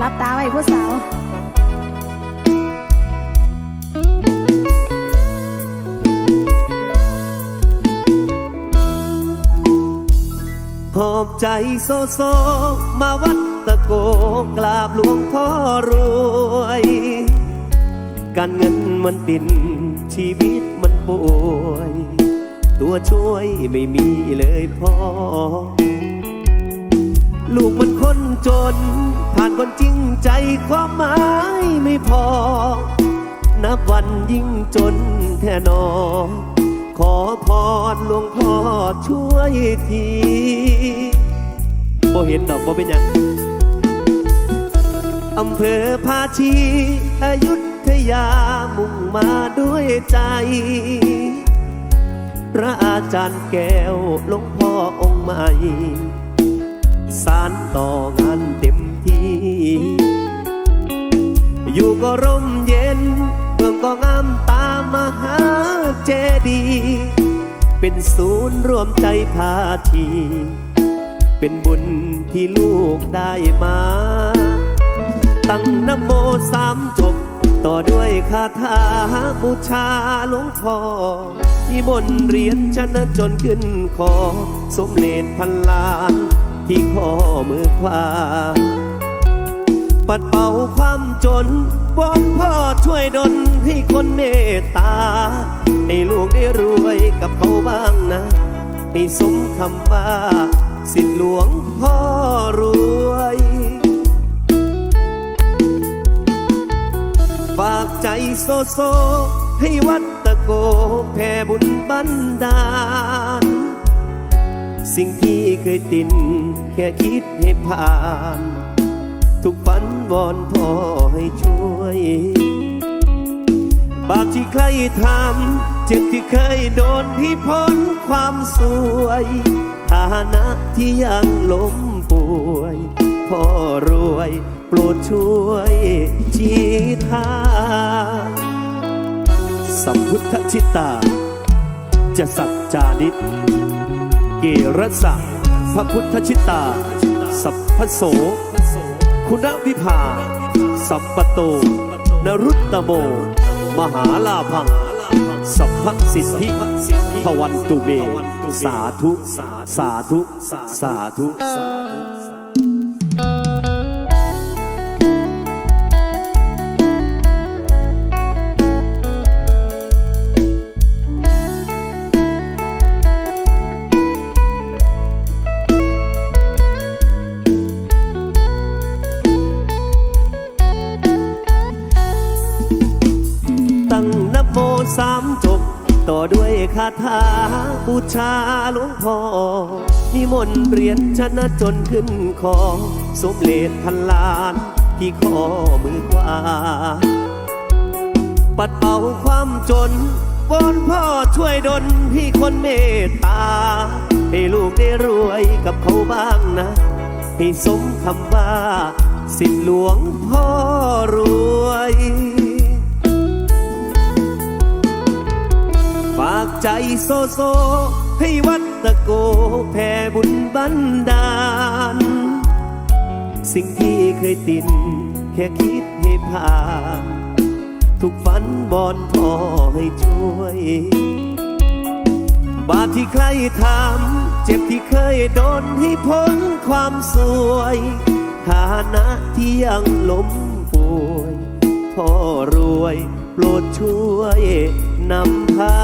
รับตาไว้ผู้สาวหอบใจโซโซ มาวัดตะโกกราบหลวงพ่อรวย การเงินมันตินชีวิตมันป่วย ตัวช่วยไม่มีเลยพ่อ ลูกมันคนจน ผ่านคนจริงใจความหมายไม่พอ นับวันยิ่งจนแท่นอ ขอพรหลวงพ่อช่วยทีบ่เห็นดอกบ่เป็นหยังอำเภอภาชีอายุธยามุ่งมาด้วยใจ พระอาจารย์แก้วหลวงพ่อองค์ใหม่ สารต่องานเต็มที่ อยู่ก็ร่มเย็นเมืองก็งามตามมหาเจดีย์เป็นศูนย์รวมใจพาที เป็นบุญที่ลูกได้มา ตั้งนโมสามจบต่อด้วยคาถาบูชาหลวงพ่อที่บนเรียนชนะจนขึ้นคอ สมเลนพันล้าน ที่ข้อมือขวา ปัดเป่าความจนวอนพ่อช่วยดลให้คนเมตตา ให้ลูกได้รวยกับเขาบ้างนะ ให้สมคำว่า สิทธิหลวงพ่อรวยฝากใจโซโซ ให้วัดตะโกแผ่บุญบันดาล สิ่งที่เคยตินแค่คิดให้ผ่าน ทุกฝันวอนพ่อให้ช่วย บาปที่ใครทำเจ็บที่เคยโดนที่พ้นความสวยฐานะที่ยังล้มป่วยพ่อรวยโปรดช่วยชี้ทางสัมพุทธชิตา จะสัจจานิต เกรสะพระพุทธชิตา สัพพโส คุณวิภา สัพปโต นรุตตโม มหาลาพัง สัพพสิทธิพวันตุเม สาธุ สาธุ สาธุ ต่อด้วยคาถาบูชาหลวงพ่อนิมนต์เรียนชนะจนขึ้นคอสมเลดพันล้านที่ข้อมือขวา ปัดเป่าความจนวอนพ่อช่วยดลพี่คนเมตตา ให้ลูกได้รวยกับเขาบ้างนะ ให้สมคำว่า สิทธิหลวงพ่อรวย ใจโซโซ ให้วัดตะโกแผ่บุญบันดาล สิ่งที่เคยตินแค่คิดให้ผ่านทุกฝันบอนพ่อให้ช่วย บาปที่ใครทำเจ็บที่เคยโดนให้พ้นความสวยฐานะที่ยังล้มป่วยพ่อรวย โปรดช่วยนำพา